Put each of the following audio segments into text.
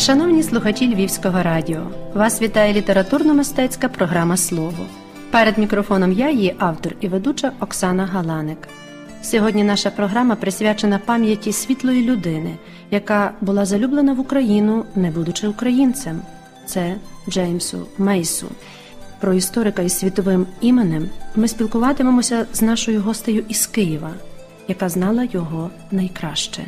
Шановні слухачі Львівського радіо, вас вітає літературно-мистецька програма Слово. Перед мікрофоном я, її автор і ведуча Оксана Галаник. Сьогодні наша програма присвячена пам'яті світлої людини, яка була залюблена в Україну, не будучи українцем. Це Джеймсу Мейсу. Про історика із світовим іменем ми спілкуватимемося з нашою гостею із Києва, яка знала його найкраще.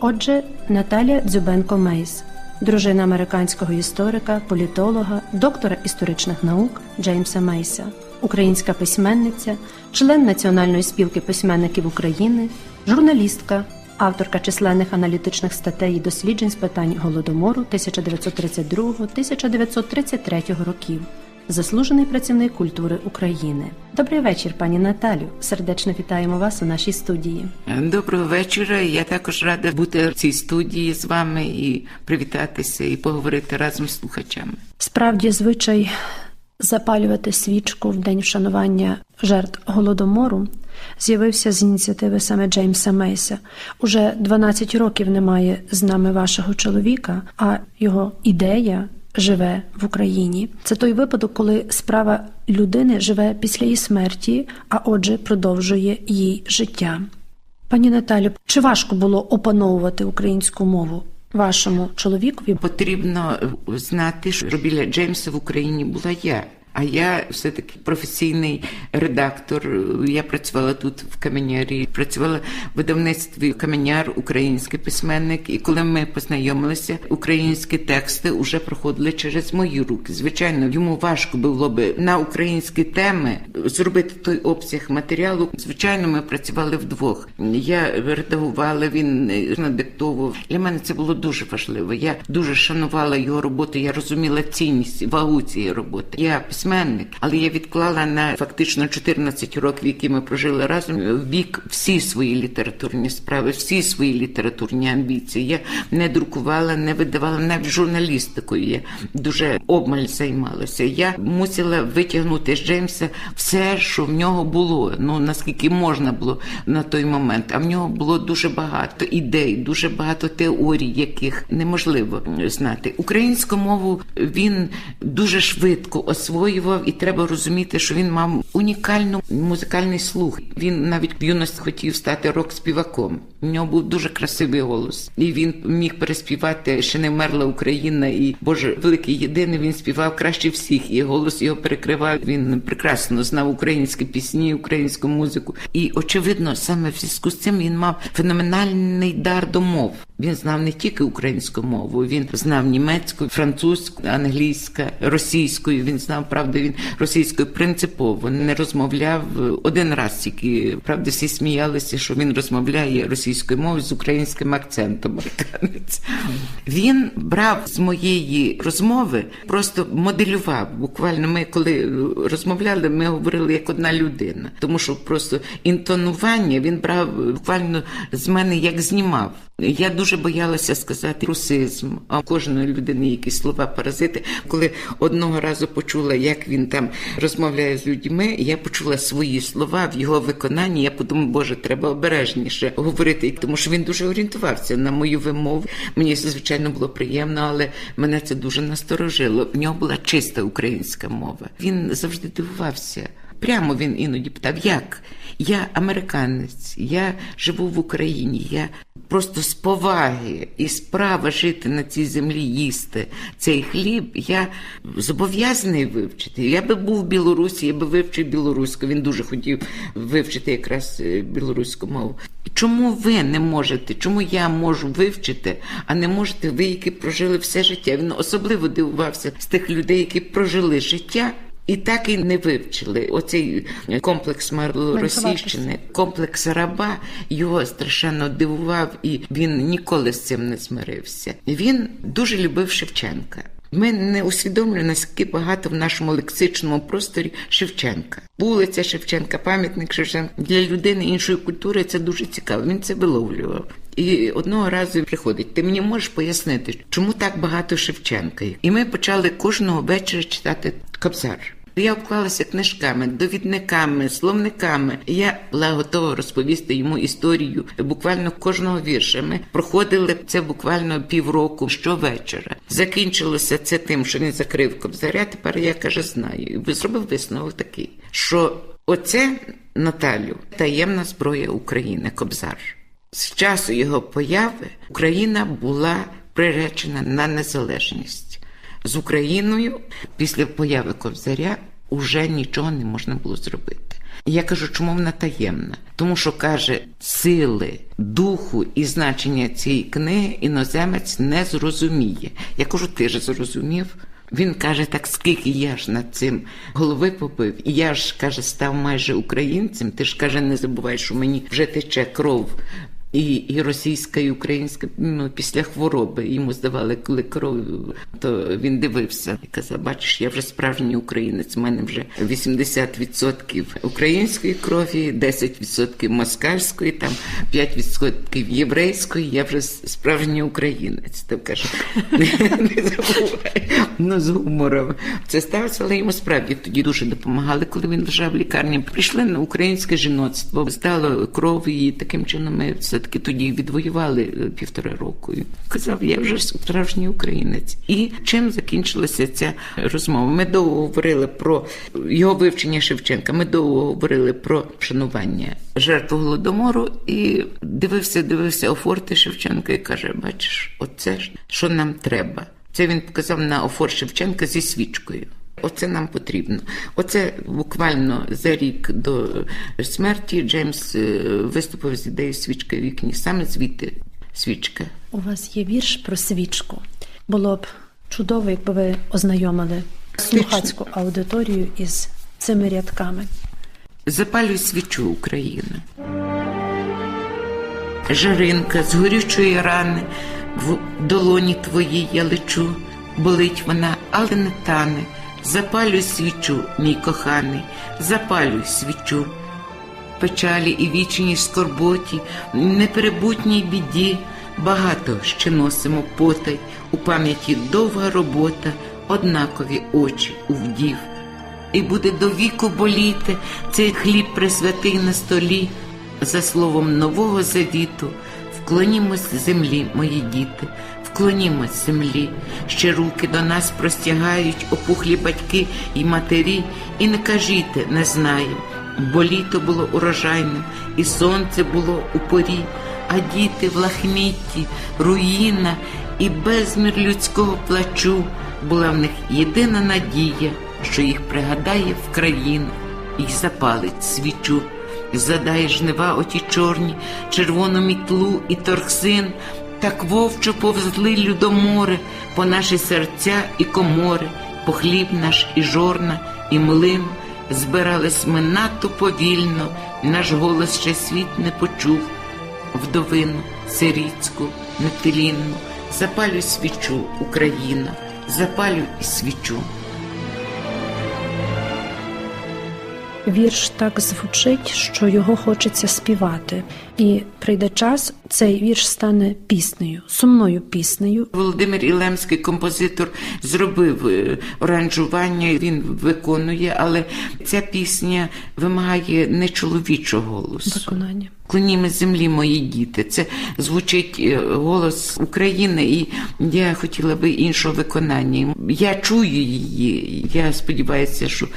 Отже, Наталія Дзюбенко Мейс, дружина американського історика, політолога, доктора історичних наук Джеймса Мейса, українська письменниця, член Національної спілки письменників України, журналістка, авторка численних аналітичних статей і досліджень з питань голодомору 1932-1933 років. Заслужений працівник культури України. Добрий вечір, пані Наталю. Сердечно вітаємо вас у нашій студії. Доброго вечора. Я також рада бути в цій студії з вами і привітатися і поговорити разом з слухачами. Справді, звичай запалювати свічку в день вшанування жертв голодомору з'явився з ініціативи саме Джеймса Мейса. Уже 12 років немає з нами вашого чоловіка, а його ідея. Живе в Україні. Це той випадок, коли справа людини живе після її смерті, а отже, продовжує її життя. Пані Наталю, чи важко було опановувати українську мову вашому чоловікові? Потрібно знати, що біля Джеймса в Україні була я. А я все-таки професійний редактор. Я працювала тут в Каменярі, працювала в видавництві Каменяр, український письменник. І коли ми познайомилися, українські тексти вже проходили через мої руки. Звичайно, йому важко було би на українські теми зробити той обсяг матеріалу. Звичайно, ми працювали вдвох. Я редагувала, він надиктовував. Для мене це було дуже важливо. Я дуже шанувала його роботу. Я розуміла цінність, вагу цієї роботи. Я письменник, але я відклала на фактично 14 років, які ми прожили разом в бік всі свої літературні справи, всі свої літературні амбіції. Я не друкувала, не видавала навіть журналістикою. Я дуже обмаль займалася. Я мусила витягнути з Джеймса все, що в нього було. Ну наскільки можна було на той момент. А в нього було дуже багато ідей, дуже багато теорій, яких неможливо знати. Українську мову він дуже швидко освоїв освоював, і треба розуміти, що він мав унікальний музикальний слух. Він навіть в юності хотів стати рок-співаком. У нього був дуже красивий голос, і він міг переспівати ще не вмерла Україна. І Боже, великий єдиний він співав краще всіх. І голос його перекривав. Він прекрасно знав українські пісні, українську музику. І очевидно, саме в зв'язку з цим він мав феноменальний дар до мов. Він знав не тільки українську мову, він знав німецьку, французьку, англійську, російську. Він знав правда, він російською принципово не розмовляв один раз. Тільки правда, всі сміялися, що він розмовляє російською мовою з українським акцентом. Він брав з моєї розмови, просто моделював. Буквально ми, коли розмовляли, ми говорили як одна людина, тому що просто інтонування він брав буквально з мене як знімав. Я дуже боялася сказати русизм, а у кожної людини якісь слова паразити. Коли одного разу почула, як він там розмовляє з людьми, я почула свої слова в його виконанні. Я подумала, боже, треба обережніше говорити, тому що він дуже орієнтувався на мою вимову. Мені звичайно було приємно, але мене це дуже насторожило. В нього була чиста українська мова. Він завжди дивувався. Прямо він іноді питав, як? Я американець, я живу в Україні, я просто з поваги і справа жити на цій землі, їсти цей хліб, я зобов'язаний вивчити. Я би був в Білорусі, я би вивчив білоруську. Він дуже хотів вивчити якраз білоруську мову. Чому ви не можете? Чому я можу вивчити, а не можете ви, які прожили все життя? Він особливо дивувався з тих людей, які прожили життя. І так і не вивчили оцей комплекс Малоросійщини, комплекс раба його страшенно дивував, і він ніколи з цим не змирився. Він дуже любив Шевченка. Ми не усвідомлюємо, наскільки багато в нашому лексичному просторі Шевченка. Вулиця Шевченка, пам'ятник Шевченка для людини іншої культури це дуже цікаво. Він це виловлював. І одного разу приходить, ти мені можеш пояснити, чому так багато Шевченка? І ми почали кожного вечора читати Кобзар. Я обклалася книжками, довідниками, словниками. Я була готова розповісти йому історію буквально кожного вірша. Ми проходили це буквально півроку щовечора. Закінчилося це тим, що він закрив кобзаря. Тепер я каже, знаю. І зробив висновок такий, що оце Наталю таємна зброя України, Кобзар. З часу його появи Україна була приречена на незалежність. З Україною після появи Кобзаря уже нічого не можна було зробити. Я кажу, чому вона таємна? Тому що каже, сили, духу і значення цієї книги іноземець не зрозуміє. Я кажу, ти ж зрозумів. Він каже, так скільки я ж над цим голови побив, і я ж каже, став майже українцем. Ти ж каже, не забувай, що мені вже тече кров. І, і російська, і українська ну, після хвороби йому здавали, коли кров, то він дивився і казав: бачиш, я вже справжній українець. У мене вже 80% української крові, 10% москальської, там 5% єврейської. Я вже справжній українець. То каже, не забувай. Ну, з гумором. Це ставиться, але йому справді тоді дуже допомагали, коли він лежав в лікарні. Прийшли на українське жіноцтво, здало кров і таким чином ми все-таки тоді відвоювали е, півтора року. Казав, я вже справжній українець. І чим закінчилася ця розмова? Ми довго говорили про його вивчення Шевченка. Ми довго говорили про шанування жертв голодомору і дивився, дивився офорти Шевченка і каже: Бачиш, оце ж що нам треба. Це він показав на офор Шевченка зі свічкою. Оце нам потрібно. Оце буквально за рік до смерті Джеймс е, виступив з ідеєю свічка в вікні. Саме звідти свічка. У вас є вірш про свічку. Було б чудово, якби ви ознайомили слухацьку аудиторію із цими рядками. Запалюй свічу Україна. Жаринка з горючої рани в долоні твоїй я лечу, болить вона, але не тане. Запалюй свічу, мій коханий, запалюй свічу. Печалі і вічній скорботі, неперебутній біді, багато ще носимо потай, у пам'яті довга робота, однакові очі у вдів. І буде до віку боліти цей хліб присвятий на столі, за словом нового завіту, вклонімось землі, мої діти, вклонімось землі, ще руки до нас простягають опухлі батьки і матері, і не кажіть, не знаєм, бо літо було урожайним, і сонце було у порі, а діти в лахмітті, руїна і безмір людського плачу. Була в них єдина надія, що їх пригадає в країну і запалить свічу. Задає жнива оті чорні, червону мітлу і торгсин, так вовчо повзли людомори по наші серця і комори, по хліб наш і жорна, і млин. Збирались ми надто повільно, наш голос ще світ не почув. Вдовину, сиріцьку, метелінну, запалюй свічу, Україна, запалюй і свічу. Вірш так звучить, що його хочеться співати, і прийде час, цей вірш стане піснею, сумною піснею. Володимир Ілемський, композитор, зробив е, оранжування, він виконує, але ця пісня вимагає не чоловічого голосу. Виконання. Клоніми землі, мої діти. Це звучить е, голос України, і я хотіла би іншого виконання. Я чую її. Я сподіваюся, що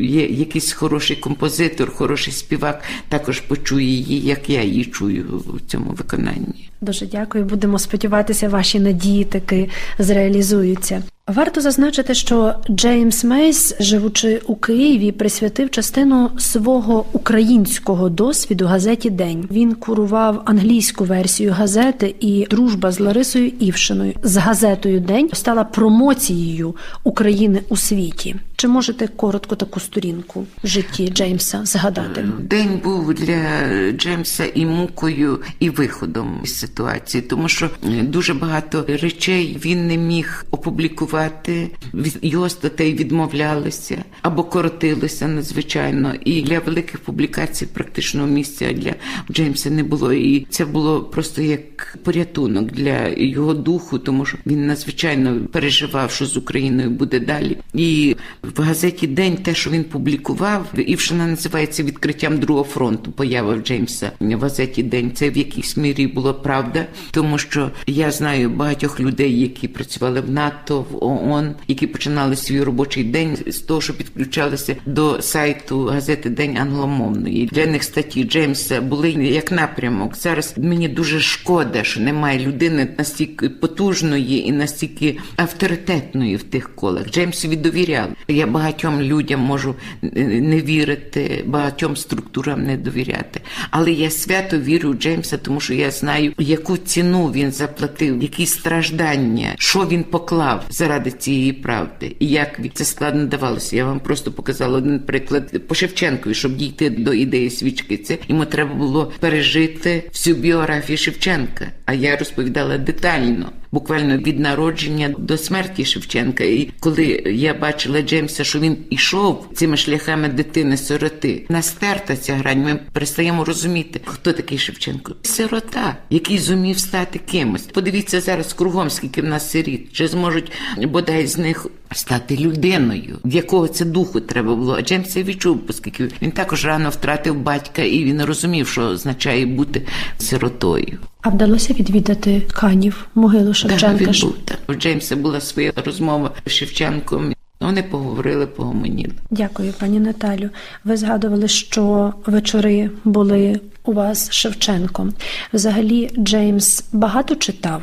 є якийсь хороший композитор, хороший співак також почує її, як я її чую в цьому виконанні. Дуже дякую. Будемо сподіватися, ваші надії таки зреалізуються. Варто зазначити, що Джеймс Мейс, живучи у Києві, присвятив частину свого українського досвіду газеті День. Він курував англійську версію газети, і дружба з Ларисою Івшиною з газетою День стала промоцією України у світі. Чи можете коротко таку сторінку в житті Джеймса згадати? День був для Джеймса і мукою, і виходом із ситуації, тому що дуже багато речей він не міг опублікувати. Його статей відмовлялися або коротилися надзвичайно. І для великих публікацій практичного місця для Джеймса не було. І це було просто як порятунок для його духу, тому що він надзвичайно переживав, що з Україною буде далі. І в газеті День те, що він публікував, і вже називається відкриттям другого фронту. Поява Джеймса в газеті День. Це в якійсь мірі було правда, тому що я знаю багатьох людей, які працювали в НАТО, в ООН, які починали свій робочий день з того, що підключалися до сайту газети День англомовної. Для них статті Джеймса були як напрямок. Зараз мені дуже шкода, що немає людини настільки потужної і настільки авторитетної в тих колах. Джеймсові довіряли. Я багатьом людям можу не вірити, багатьом структурам не довіряти. Але я свято вірю в Джеймса, тому що я знаю, яку ціну він заплатив, які страждання, що він поклав заради цієї правди, і як це складно давалося. Я вам просто показала один приклад по Шевченкові, щоб дійти до ідеї свічки. Це йому треба було пережити всю біографію Шевченка. А я розповідала детально буквально від народження до смерті Шевченка. І коли я бачила Джеймса, що він ішов цими шляхами дитини-сироти, настерта ця грань. Ми перестаємо розуміти, хто такий Шевченко. Сирота, який зумів стати кимось. Подивіться зараз кругом, скільки в нас сиріт, чи зможуть бодай з них. Стати людиною, в якого це духу треба було. А Джеймс це відчув, оскільки він також рано втратив батька, і він розумів, що означає бути сиротою. А вдалося відвідати Канів, могилу Шевченка? Так, був, так. У Джеймса була своя розмова з Шевченком. Вони поговорили, погомоніли. Дякую, пані Наталю. Ви згадували, що вечори були у вас з Шевченком. Взагалі, Джеймс багато читав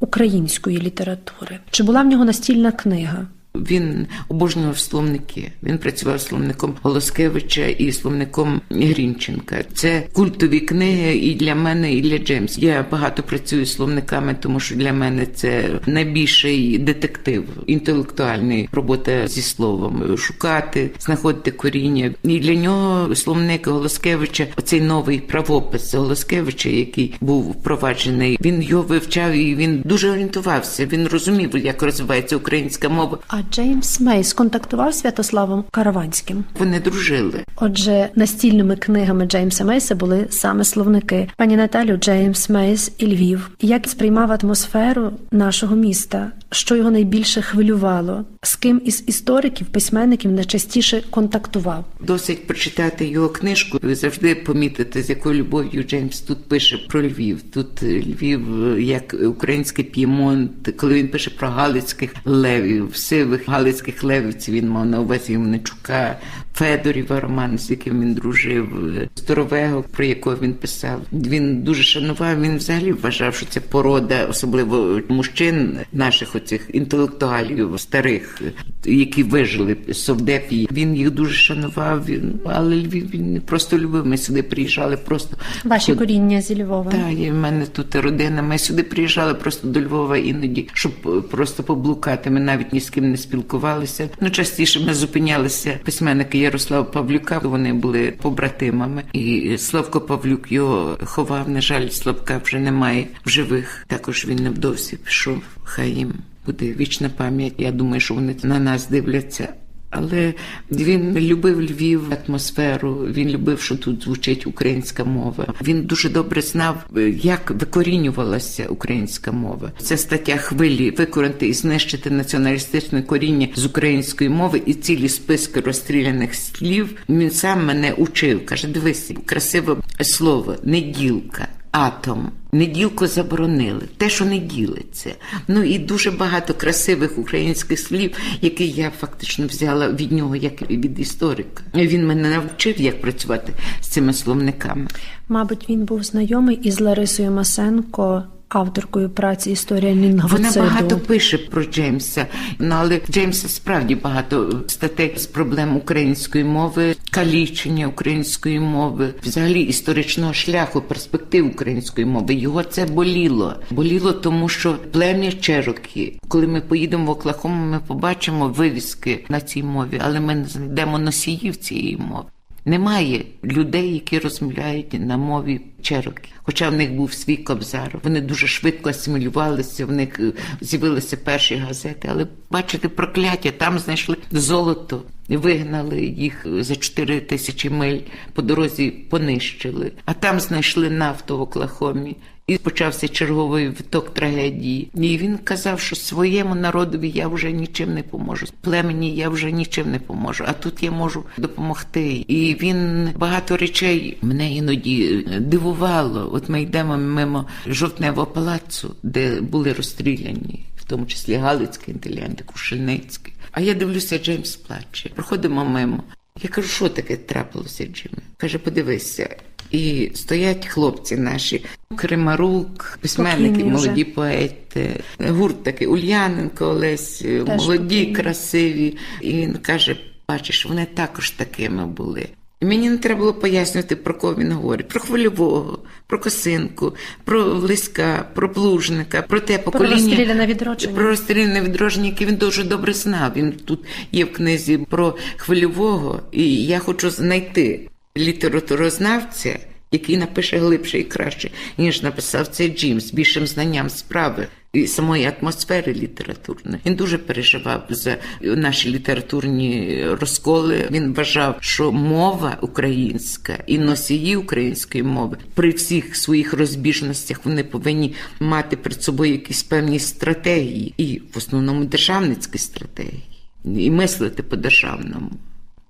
української літератури. Чи була в нього настільна книга? Він обожнював словники. Він працював словником Голоскевича і словником Грінченка. Це культові книги і для мене, і для Джеймс. Я багато працюю з словниками, тому що для мене це найбільший детектив, інтелектуальний робота зі словом, шукати, знаходити коріння. І для нього словник Голоскевича, оцей новий правопис Голоскевича, який був впроваджений. Він його вивчав і він дуже орієнтувався. Він розумів, як розвивається українська мова. А Джеймс Мейс контактував з Святославом Караванським. Вони дружили. Отже, настільними книгами Джеймса Мейса були саме словники. Пані Наталю, Джеймс Мейс і Львів. Як сприймав атмосферу нашого міста? Що його найбільше хвилювало? З ким із істориків, письменників найчастіше контактував? Досить прочитати його книжку. Ви завжди помітите, з якою любов'ю Джеймс тут пише про Львів. Тут Львів як український п'ємонт, коли він пише про галицьких левів, сивих галицьких левівців. Він мав на увазі Івничука, Федоріва Роман, з яким він дружив, Сторовего, про якого він писав. Він дуже шанував. Він взагалі вважав, що це порода, особливо мужчин, наших оцих інтелектуалів старих, які вижили совдепі. Він їх дуже шанував. Він але Львів він не просто любив. Ми сюди приїжджали просто ваші коріння зі Львова. Так, і в мене тут родина. Ми сюди приїжджали просто до Львова іноді, щоб просто поблукати. Ми навіть ні з ким не спілкувалися. Ну частіше ми зупинялися письменники Ярослава Павлюка. Вони були побратимами, і Славко Павлюк його ховав. На жаль, Славка вже немає в живих. Також він невдовзі пішов. Хай їм буде вічна пам'ять. Я думаю, що вони на нас дивляться. Але він любив Львів, атмосферу. Він любив, що тут звучить українська мова. Він дуже добре знав, як викорінювалася українська мова. Це стаття хвилі викорити і знищити націоналістичне коріння з української мови і цілі списки розстріляних слів. Він сам мене учив. каже: дивись, красиве слово, неділка. Атом, неділку заборонили, те, що не ділиться. Ну і дуже багато красивих українських слів, які я фактично взяла від нього, як від історика. Він мене навчив, як працювати з цими словниками. Мабуть, він був знайомий із Ларисою Масенко. Авторкою праці історія лінгвоциду. Вона багато пише про Джеймса, ну, але Джеймса справді багато статей з проблем української мови, калічення української мови, взагалі історичного шляху, перспектив української мови. Його це боліло. Боліло, тому що плем'я Черокі, коли ми поїдемо в Оклахому, ми побачимо вивіски на цій мові, але ми не знайдемо носіїв цієї мови. Немає людей, які розмовляють на мові чероки. Хоча в них був свій кобзар. Вони дуже швидко асимілювалися, в них з'явилися перші газети. Але бачите, прокляття там знайшли золото, вигнали їх за 4 тисячі миль по дорозі понищили. А там знайшли нафту в Оклахомі. І почався черговий виток трагедії. І він казав, що своєму народові я вже нічим не поможу. Племені я вже нічим не поможу. А тут я можу допомогти. І він багато речей мене іноді дивувало. От ми йдемо мимо жовтневого палацу, де були розстріляні, в тому числі Галицький інтелігент, Кушельницький. А я дивлюся, Джеймс плаче. Проходимо мимо. Я кажу, що таке трапилося, Джимі? Каже, подивися. І стоять хлопці наші, Кримарук, письменники, Покійні вже. молоді поети, гурт такий Ульяненко, Олесь, Теж молоді, покійні. красиві. І він каже: бачиш, вони також такими були. І Мені не треба було пояснювати, про кого він говорить: про хвильового, про косинку, про Лиська, про плужника, про те покоління. розстріляне відродження. Про розстріляне відродження, яке він дуже добре знав. Він тут є в книзі про хвильового, і я хочу знайти літературознавця, який напише глибше і краще, ніж написав цей Джим з більшим знанням справи. І самої атмосфери літературної він дуже переживав за наші літературні розколи. Він вважав, що мова українська і носії української мови при всіх своїх розбіжностях вони повинні мати перед собою якісь певні стратегії, і в основному державницькі стратегії, і мислити по державному.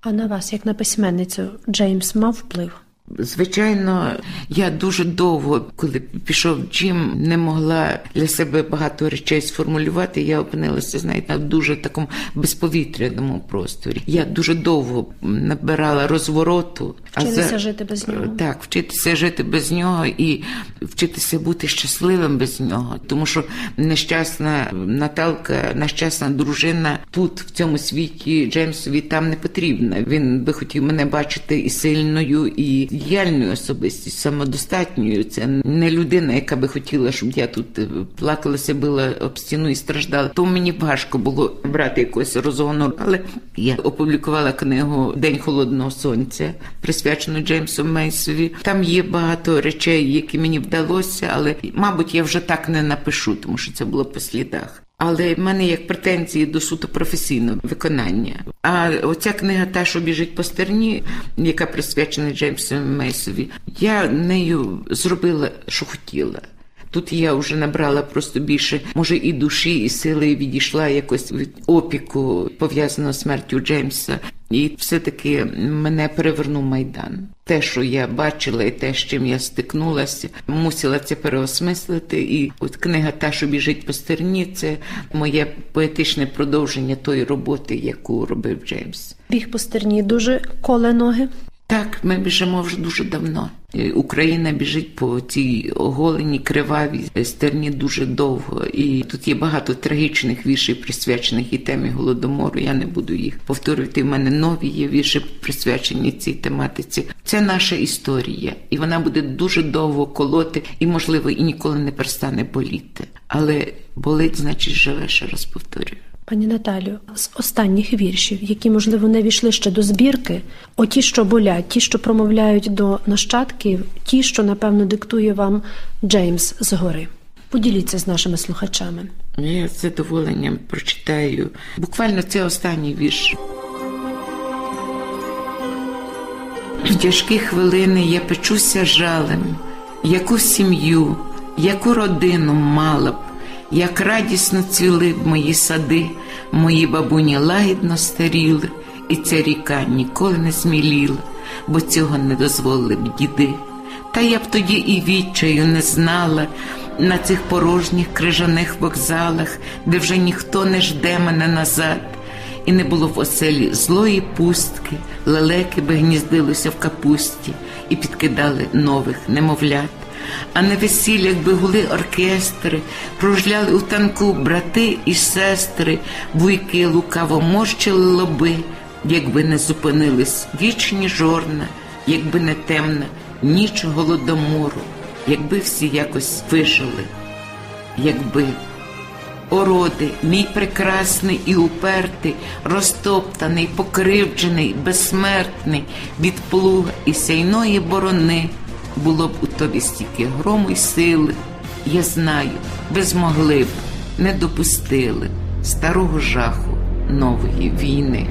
А на вас, як на письменницю, Джеймс мав вплив? Звичайно, я дуже довго, коли пішов Джим, не могла для себе багато речей сформулювати. Я опинилася, знаєте, в дуже такому безповітряному просторі. Я дуже довго набирала розвороту. Вчилися жити без нього. Так, вчитися жити без нього і вчитися бути щасливим без нього. Тому що нещасна Наталка, нещасна дружина тут, в цьому світі, Джеймсові там не потрібна. Він би хотів мене бачити і сильною, і діяльною особистістю, самодостатньою. Це не людина, яка би хотіла, щоб я тут е, плакалася, била об стіну і страждала. Тому мені важко було брати якогось розгону. Але я опублікувала книгу День холодного сонця, присвячену Джеймсу Мейсові. Там є багато речей, які мені вдалося, але мабуть я вже так не напишу, тому що це було по слідах. Але в мене як претензії до суто професійного виконання. А оця книга, та, що біжить по стерні, яка присвячена Джеймсу Мейсові, я нею зробила, що хотіла. Тут я вже набрала просто більше, може, і душі, і сили і відійшла якось від опіку, пов'язаного з смертю Джеймса. І все-таки мене перевернув майдан. Те, що я бачила, і те, з чим я стикнулася, мусила це переосмислити. І от книга Та, що біжить по стерні, це моє поетичне продовження тої роботи, яку робив Джеймс. Біг по стерні дуже коле ноги. Так, ми біжимо вже дуже давно. Е, Україна біжить по цій оголеній, кривавій стерні дуже довго. І тут є багато трагічних віршів, присвячених і темі голодомору. Я не буду їх повторювати. У мене нові є вірші, присвячені цій тематиці. Це наша історія, і вона буде дуже довго колоти, і, можливо, і ніколи не перестане боліти. Але болить, значить, живе, ще раз повторюю. Пані Наталю, з останніх віршів, які, можливо, не війшли ще до збірки, оті, що болять, ті, що промовляють до нащадків, ті, що, напевно, диктує вам Джеймс згори. Поділіться з нашими слухачами. Я з задоволенням прочитаю. Буквально це останній вірш. В тяжкі хвилини я печуся жалем, яку сім'ю, яку родину мала б, як радісно цвіли б мої сади, мої бабуні лагідно старіли, і ця ріка ніколи не зміліла, бо цього не дозволили б діди. Та я б тоді і відчаю не знала на цих порожніх крижаних вокзалах, де вже ніхто не жде мене назад, і не було в оселі злої пустки, лелеки би гніздилися в капусті і підкидали нових немовлят. А на весіллях би гули оркестри, кружляли у танку брати і сестри, вуйки лукаво морщили лоби, якби не зупинились вічні жорна, якби не темна ніч голодомору, якби всі якось вижили, якби. Ороди, мій прекрасний і упертий, розтоптаний, покривджений, безсмертний від плуга і сяйної борони, було б у тобі стільки грому й сили. Я знаю, ви змогли б, не допустили старого жаху нової війни.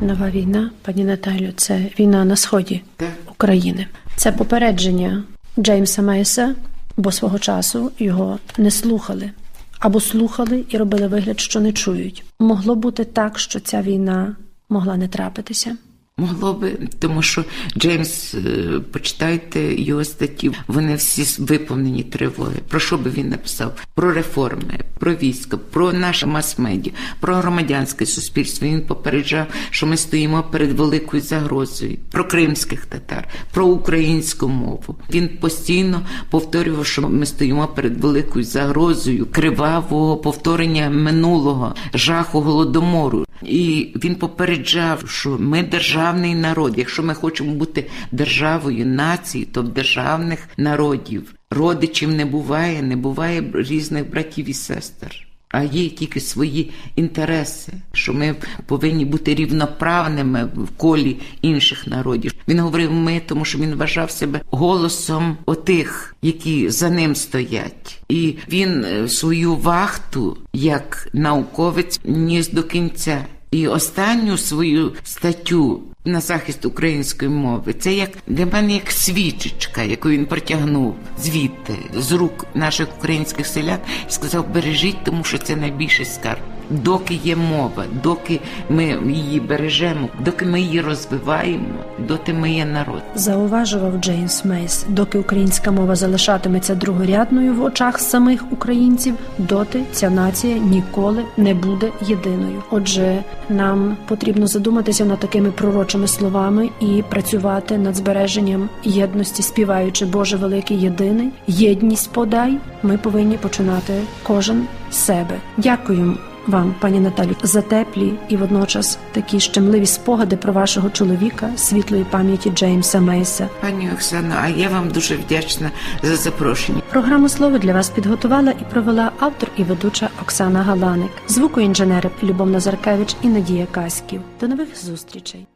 Нова війна, пані Наталю, це війна на сході Так. України. Це попередження Джеймса Мейса, бо свого часу його не слухали. Або слухали і робили вигляд, що не чують. Могло бути так, що ця війна могла не трапитися. Могло би, тому що Джеймс, е, почитайте його статті, вони всі виповнені тривоги. Про що би він написав? Про реформи, про військо, про наше мас-медіа, про громадянське суспільство. Він попереджав, що ми стоїмо перед великою загрозою, про кримських татар, про українську мову. Він постійно повторював, що ми стоїмо перед великою загрозою кривавого повторення минулого, жаху голодомору. І він попереджав, що ми державний народ. Якщо ми хочемо бути державою нації, то державних народів родичів не буває, не буває різних братів і сестер. А є тільки свої інтереси, що ми повинні бути рівноправними в колі інших народів. Він говорив ми, тому що він вважав себе голосом отих, які за ним стоять, і він е, свою вахту як науковець ніс до кінця. І останню свою статтю на захист української мови це як для мене як свічечка, яку він протягнув звідти з рук наших українських селян і сказав: бережіть, тому що це найбільший скарб. Доки є мова, доки ми її бережемо, доки ми її розвиваємо, доти ми є народ. Зауважував Джеймс Мейс, доки українська мова залишатиметься другорядною в очах самих українців, доти ця нація ніколи не буде єдиною. Отже, нам потрібно задуматися над такими пророчими словами і працювати над збереженням єдності, співаючи Боже великий єдиний, єдність подай. Ми повинні починати кожен себе. Дякую вам, пані Наталю, за теплі і водночас такі щемливі спогади про вашого чоловіка, світлої пам'яті Джеймса Мейса. Пані Оксано, а я вам дуже вдячна за запрошення. Програму слово для вас підготувала і провела автор і ведуча Оксана Галаник, звукоінженери Любов Назаркевич і Надія Каськів. До нових зустрічей.